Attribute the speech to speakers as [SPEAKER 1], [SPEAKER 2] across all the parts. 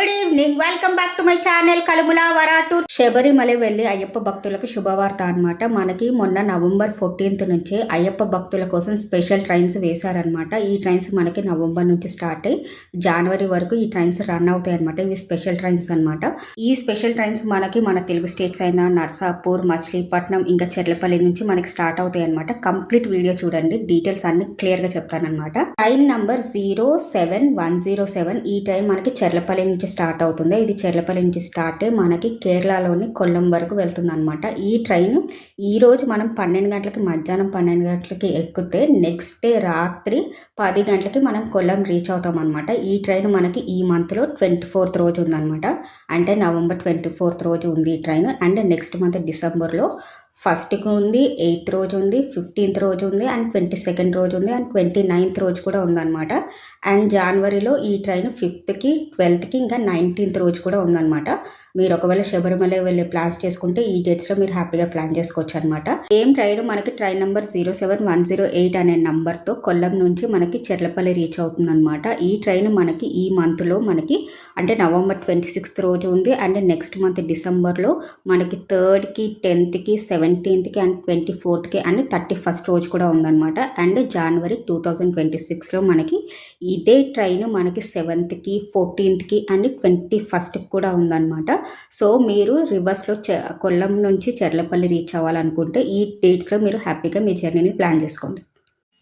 [SPEAKER 1] Good evening welcome back to my channel కలుముల వరాటూర్ శబరిమల వెళ్ళి అయ్యప్ప భక్తులకు శుభవార్త అన్నమాట. మనకి మొన్న నవంబర్ ఫోర్టీన్త్ నుంచే అయ్యప్ప భక్తుల కోసం స్పెషల్ ట్రైన్స్ వేశారనమాట ఈ ట్రైన్స్ మనకి నవంబర్ నుంచి స్టార్ట్ అయ్యి జనవరి వరకు ఈ ట్రైన్స్ రన్ అవుతాయి అనమాట ఇవి స్పెషల్ ట్రైన్స్ అన్నమాట. ఈ స్పెషల్ ట్రైన్స్ మనకి మన తెలుగు స్టేట్స్ అయిన నర్సాపూర్ మచిలీపట్నం ఇంకా చెర్లపల్లి నుంచి మనకి స్టార్ట్ అవుతాయి అనమాట కంప్లీట్ వీడియో చూడండి. డీటెయిల్స్ అన్ని క్లియర్గా చెప్తానమాట train number zero seven one zero seven. ఈ ట్రైన్ మనకి చెర్లపల్లి నుంచి స్టార్ట్ అవుతుంది. ఇది చెర్లపల్లి నుంచి స్టార్ట్ మనకి కేరళలోని కొల్లం వరకు వెళ్తుంది అనమాట ఈ ట్రైన్ ఈ రోజు మనం పన్నెండు గంటలకి మధ్యాహ్నం పన్నెండు గంటలకి ఎక్కితే నెక్స్ట్ డే రాత్రి పది గంటలకి మనం కొల్లం రీచ్ అవుతాం అనమాట ఈ ట్రైన్ మనకి ఈ మంత్లో ట్వంటీ ఫోర్త్ రోజు ఉందన్నమాట. అంటే నవంబర్ ట్వంటీ ఫోర్త్ రోజు ఉంది ఈ ట్రైన్. అండ్ నెక్స్ట్ మంత్ డిసెంబర్లో ఫస్ట్కి ఉంది ఎయిత్ రోజు ఉంది ఫిఫ్టీన్త్ రోజు ఉంది అండ్ ట్వంటీ సెకండ్ రోజు ఉంది అండ్ ట్వంటీ నైన్త్ రోజు కూడా ఉందన్నమాట. అండ్ జనవరిలో ఈ ట్రైన్ ఫిఫ్త్కి ట్వెల్త్కి ఇంకా నైన్టీన్త్ రోజు కూడా ఉందన్నమాట. మీరు ఒకవేళ శబరిమల వెళ్ళే ప్లాన్స్ చేసుకుంటే ఈ డేట్స్లో మీరు హ్యాపీగా ప్లాన్ చేసుకోవచ్చు అనమాట సేమ్ ట్రైన్ మనకి train number zero seven one zero eight అనే నంబర్తో కొల్లం నుంచి మనకి చెర్లపల్లి రీచ్ అవుతుంది అనమాట ఈ ట్రైన్ మనకి ఈ మంత్లో మనకి అంటే నవంబర్ ట్వంటీ సిక్స్త్ రోజు ఉంది. అండ్ నెక్స్ట్ మంత్ డిసెంబర్లో మనకి థర్డ్కి టెన్త్కి సెవెంటీన్త్కి అండ్ ట్వంటీ ఫోర్త్కి అండ్ థర్టీ ఫస్ట్ రోజు కూడా ఉందన్నమాట. And January two thousand twenty సిక్స్లో మనకి ఇదే ట్రైన్ మనకి సెవెంత్కి ఫోర్టీన్త్కి అండ్ ట్వంటీ ఫస్ట్కి కూడా ఉందన్నమాట. సో మీరు రివర్స్లో చె కొల్లం నుంచి చెర్లపల్లి రీచ్ అవ్వాలనుకుంటే ఈ డేట్స్లో మీరు హ్యాపీగా మీ జర్నీని ప్లాన్ చేసుకోండి.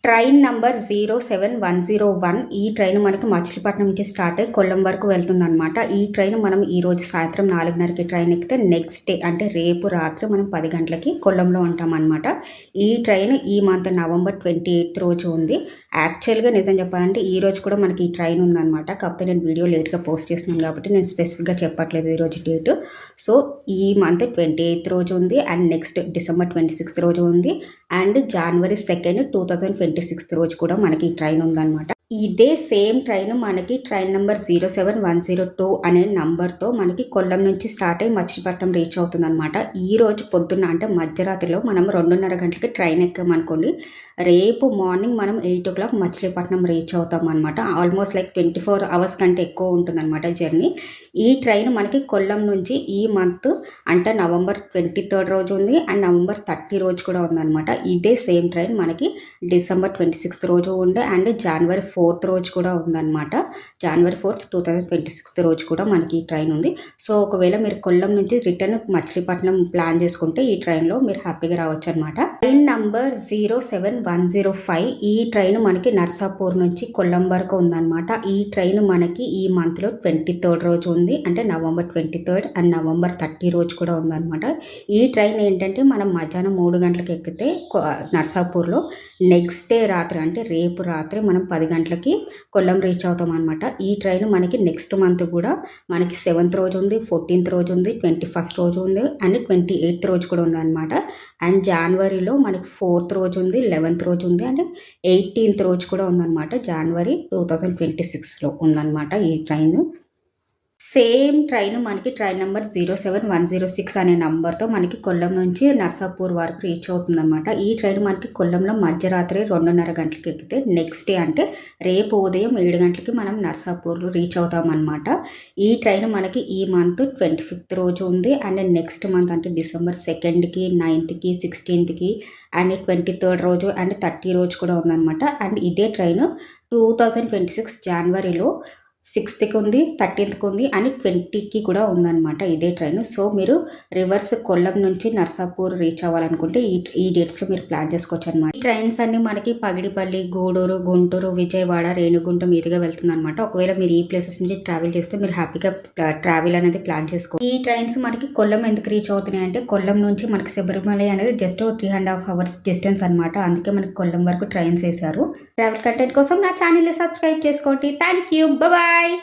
[SPEAKER 1] Train number zero seven one zero one ఈ ట్రైన్ మనకి మచిలీపట్నం నుంచి స్టార్ట్ అయ్యి కొల్లం వరకు వెళ్తుందనమాట ఈ ట్రైన్ మనం ఈ రోజు సాయంత్రం నాలుగున్నరకి ట్రైన్ ఎక్కితే నెక్స్ట్ డే అంటే రేపు రాత్రి మనం పది గంటలకి కొల్లంలో ఉంటామన్నమాట. ఈ ట్రైన్ ఈ మంత్ నవంబర్ ట్వంటీ ఎయిత్ రోజు ఉంది. యాక్చువల్గా నిజం చెప్పాలంటే ఈ రోజు కూడా మనకి ఈ ట్రైన్ ఉందన్నమాట. కాకపోతే నేను వీడియో లేట్గా పోస్ట్ చేస్తున్నాను కాబట్టి నేను స్పెసిఫిక్గా చెప్పట్లేదు ఈ రోజు డేట్ సో ఈ మంత్ ట్వంటీ ఎయిత్ రోజు ఉంది and next December twenty sixth రోజు ఉంది. And January second two thousand twenty sixth రోజు కూడా మనకి ఈ ట్రైన్ ఉందన్నమాట. ఇదే సేమ్ ట్రైన్ మనకి train number zero seven one zero two అనే నంబర్తో మనకి కొల్లం నుంచి స్టార్ట్ అయ్యి మచిలీపట్నం రీచ్ అవుతుందన్నమాట. ఈ రోజు పొద్దున్న అంటే మధ్యరాత్రిలో మనం రెండున్నర గంటలకి ట్రైన్ ఎక్కామనుకోండి రేపు మార్నింగ్ మనం eight o'clock Machilipatnam reach అవుతాం అనమాట almost like twenty four hours కంటే ఎక్కువ ఉంటుందన్నమాట జర్నీ. ఈ ట్రైన్ మనకి కొల్లం నుంచి ఈ మంత్ అంటే నవంబర్ ట్వంటీ థర్డ్ రోజు ఉంది. అండ్ నవంబర్ థర్టీ రోజు కూడా ఉందన్నమాట. ఇదే సేమ్ ట్రైన్ మనకి డిసెంబర్ ట్వంటీ సిక్స్త్ రోజు ఉండే. అండ్ జనవరి ఫోర్త్ రోజు కూడా ఉందన్నమాట. January fourth two thousand twenty sixth రోజు కూడా మనకి ఈ ట్రైన్ ఉంది. సో ఒకవేళ మీరు కొల్లం నుంచి రిటర్న్ మచిలీపట్నం ప్లాన్ చేసుకుంటే ఈ ట్రైన్లో మీరు హ్యాపీగా రావచ్చు అనమాట train number zero seven one zero five ఈ ట్రైన్ మనకి నర్సాపూర్ నుంచి కొల్లం వరకు ఉందన్నమాట. ఈ ట్రైన్ మనకి ఈ మంత్లో ట్వంటీ థర్డ్ రోజు ఉంది. అంటే November twenty third and November thirty రోజు కూడా ఉందన్నమాట. ఈ ట్రైన్ ఏంటంటే మనం మధ్యాహ్నం మూడు గంటలకు ఎక్కితే నర్సాపూర్లో నెక్స్ట్ డే రాత్రి అంటే రేపు రాత్రి మనం పది గంటలకి కొల్లం రీచ్ అవుతాం అనమాట ఈ ట్రైన్ మనకి నెక్స్ట్ మంత్ కూడా మనకి సెవెంత్ రోజు ఉంది ఫోర్టీన్త్ రోజు ఉంది ట్వంటీ ఫస్ట్ రోజు ఉంది అండ్ ట్వంటీ ఎయిత్ రోజు కూడా ఉంది అనమాట అండ్ జనవరిలో మనకి ఫోర్త్ రోజు ఉంది లెవెన్త్ రోజు ఉంది అండ్ ఎయిటీన్త్ రోజు కూడా ఉందన్నమాట. జనవరి టూ థౌజండ్ ట్వంటీ సిక్స్లో ఉందన్నమాట ఈ ట్రైన్. సేమ్ ట్రైన్ మనకి train number zero seven one zero six అనే నంబర్తో మనకి కొల్లం నుంచి నర్సాపూర్ వరకు రీచ్ అవుతుందన్నమాట. ఈ ట్రైన్ మనకి కొల్లంలో మధ్యరాత్రి రెండున్నర గంటలకి ఎక్కితే నెక్స్ట్ డే అంటే రేపు ఉదయం ఏడు గంటలకి మనం నర్సాపూర్లో రీచ్ అవుతామన్నమాట. ఈ ట్రైన్ మనకి ఈ మంత్ ట్వంటీ ఫిఫ్త్ రోజు ఉంది. అండ్ నెక్స్ట్ మంత్ అంటే డిసెంబర్ సెకండ్కి నైన్త్కి సిక్స్టీన్త్కి అండ్ ట్వంటీ థర్డ్ రోజు అండ్ థర్టీ రోజు కూడా ఉందన్నమాట. అండ్ ఇదే train two thousand twenty six జనవరిలో సిక్స్త్కి ఉంది థర్టీన్త్కి ఉంది అండ్ ట్వంటీకి కూడా ఉందన్నమాట ఇదే ట్రైన్. సో మీరు రివర్స్ కొల్లం నుంచి నర్సాపూర్ రీచ్ అవ్వాలనుకుంటే ఈ ఈ డేట్స్లో మీరు ప్లాన్ చేసుకోవచ్చు అనమాట ఈ ట్రైన్స్ అన్ని మనకి పగిడిపల్లి గూడూరు గుంటూరు విజయవాడ రేణుగుంట మీదుగా వెళ్తుంది అనమాట ఒకవేళ మీరు ఈ ప్లేసెస్ నుంచి ట్రావెల్ చేస్తే మీరు హ్యాపీగా ట్రావెల్ అనేది ప్లాన్ చేసుకో ఈ ట్రైన్స్ మనకి కొల్లం ఎందుకు రీచ్ అవుతున్నాయి అంటే కొల్లం నుంచి మనకి శబరిమల అనేది just three and half hours distance అనమాట అందుకే మనకి కొల్లం వరకు ట్రైన్స్ వేశారు. ట్రావెల్ కంటెంట్ కోసం నా ఛానల్ని సబ్స్క్రైబ్ చేసుకోండి. Thank you bye